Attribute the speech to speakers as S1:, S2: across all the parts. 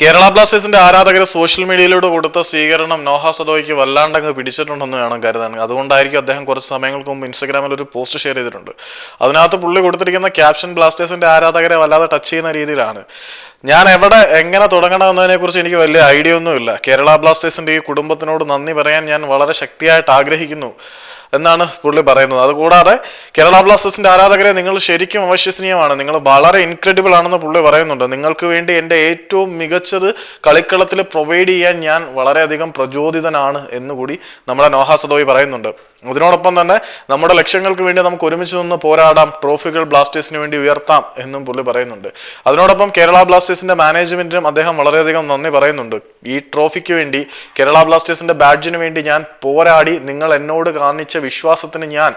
S1: കേരള ബ്ലാസ്റ്റേഴ്സിന്റെ ആരാധകർ സോഷ്യൽ മീഡിയയിലൂടെ കൊടുത്ത സ്വീകരണം നോഹ സദോയ്ക്ക് വല്ലാണ്ടങ്ങ് പിടിച്ചിട്ടുണ്ടെന്ന് വേണം കരുതാൻ. അതുകൊണ്ടായിരിക്കും അദ്ദേഹം കുറച്ച് സമയങ്ങൾക്ക് മുമ്പ് ഇൻസ്റ്റാഗ്രാമിൽ ഒരു പോസ്റ്റ് ഷെയർ ചെയ്തിട്ടുണ്ട്. അതിനകത്ത് പുള്ളി കൊടുത്തിരിക്കുന്ന ക്യാപ്ഷൻ ബ്ലാസ്റ്റേഴ്സിന്റെ ആരാധകരെ വല്ലാതെ ടച്ച് ചെയ്യുന്ന രീതിയിലാണ്. ഞാൻ എവിടെ എങ്ങനെ തുടങ്ങണം കുറിച്ച് എനിക്ക് വലിയ ഐഡിയ ഒന്നുമില്ല. കേരള ബ്ലാസ്റ്റേഴ്സിന്റെ ഈ കുടുംബത്തിനോട് നന്ദി പറയാൻ ഞാൻ വളരെ ശക്തിയായിട്ട് ആഗ്രഹിക്കുന്നു. എന്നാണ് പുള്ളി പറയുന്നത്. അതുകൂടാതെ കേരള ബ്ലാസ്റ്റേഴ്സിന്റെ ആരാധകരെ നിങ്ങൾ ശരിക്കും അവിശ്വസനീയമാണ്. നിങ്ങൾ വളരെ ഇൻക്രെഡിബിൾ ആണെന്ന് പുള്ളി പറയുന്നുണ്ട്. നിങ്ങൾക്ക് വേണ്ടി എന്റെ ഏറ്റവും മികച്ചത് കളിക്കളത്തിൽ പ്രൊവൈഡ് ചെയ്യാൻ ഞാൻ വളരെയധികം പ്രചോദിതനാണ് എന്നുകൂടി നമ്മുടെ നോഹാസദോയി പറയുന്നുണ്ട്. അതിനോടൊപ്പം തന്നെ നമ്മുടെ ലക്ഷ്യങ്ങൾക്ക് വേണ്ടി നമുക്ക് ഒരുമിച്ച് നിന്ന് പോരാടാം ട്രോഫികൾ ബ്ലാസ്റ്റേഴ്സിന് വേണ്ടി ഉയർത്താം എന്നും പുള്ളി പറയുന്നുണ്ട്. അതിനോടൊപ്പം കേരള ബ്ലാസ്റ്റേഴ്സിന്റെ മാനേജ്മെന്റിനും അദ്ദേഹം വളരെയധികം നന്ദി പറയുന്നുണ്ട്. ഈ ട്രോഫിക്ക് വേണ്ടി കേരള ബ്ലാസ്റ്റേഴ്സിന്റെ ബാഡ്ജിന് വേണ്ടി ഞാൻ പോരാടി നിങ്ങൾ എന്നോട് കാണിച്ച വിശ്വാസത്തിന് ഞാൻ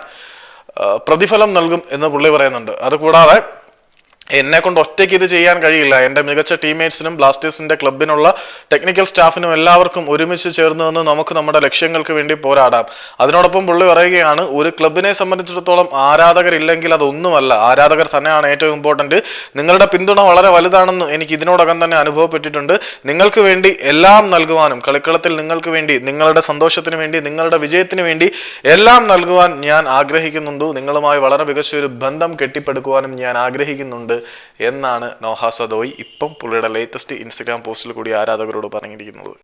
S1: പ്രതിഫലം നൽകും എന്ന് പുള്ളി പറയുന്നുണ്ട്. അതുകൂടാതെ എന്നെ കൊണ്ട് ഒറ്റയ്ക്ക് ഇത് ചെയ്യാൻ കഴിയില്ല. എന്റെ മികച്ച ടീംമേറ്റ്സിനും ബ്ലാസ്റ്റേഴ്സിന്റെ ക്ലബിനുള്ള ടെക്നിക്കൽ സ്റ്റാഫിനും എല്ലാവർക്കും ഒരുമിച്ച് ചേർന്ന് നിന്ന് നമുക്ക് നമ്മുടെ ലക്ഷ്യങ്ങൾക്ക് വേണ്ടി പോരാടാം. അതിനോടൊപ്പം പുള്ളി പറയുകയാണ് ഒരു ക്ലബിനെ സംബന്ധിച്ചിടത്തോളം ആരാധകരില്ലെങ്കിൽ അതൊന്നുമല്ല. ആരാധകർ തന്നെയാണ് ഏറ്റവും ഇമ്പോർട്ടന്റ് നിങ്ങളുടെ പിന്തുണ വളരെ വലുതാണെന്ന് എനിക്ക് ഇതിനോടകം തന്നെ അനുഭവപ്പെട്ടിട്ടുണ്ട്. നിങ്ങൾക്ക് വേണ്ടി എല്ലാം നൽകുവാനും കളിക്കളത്തിൽ നിങ്ങൾക്ക് വേണ്ടി നിങ്ങളുടെ സന്തോഷത്തിന് വേണ്ടി നിങ്ങളുടെ വിജയത്തിന് വേണ്ടി എല്ലാം നൽകുവാൻ ഞാൻ ആഗ്രഹിക്കുന്നുണ്ട്. നിങ്ങളുമായി വളരെ മികച്ച ഒരു ബന്ധം കെട്ടിപ്പടുക്കുവാനും ഞാൻ ആഗ്രഹിക്കുന്നുണ്ട്. എന്നാണ് നോഹ സദോയി ഇപ്പം പുള്ളിയുടെ ലേറ്റസ്റ്റ് ഇൻസ്റ്റഗ്രാം പോസ്റ്റിൽ കൂടി ആരാധകരോട് പറഞ്ഞിരിക്കുന്നത്.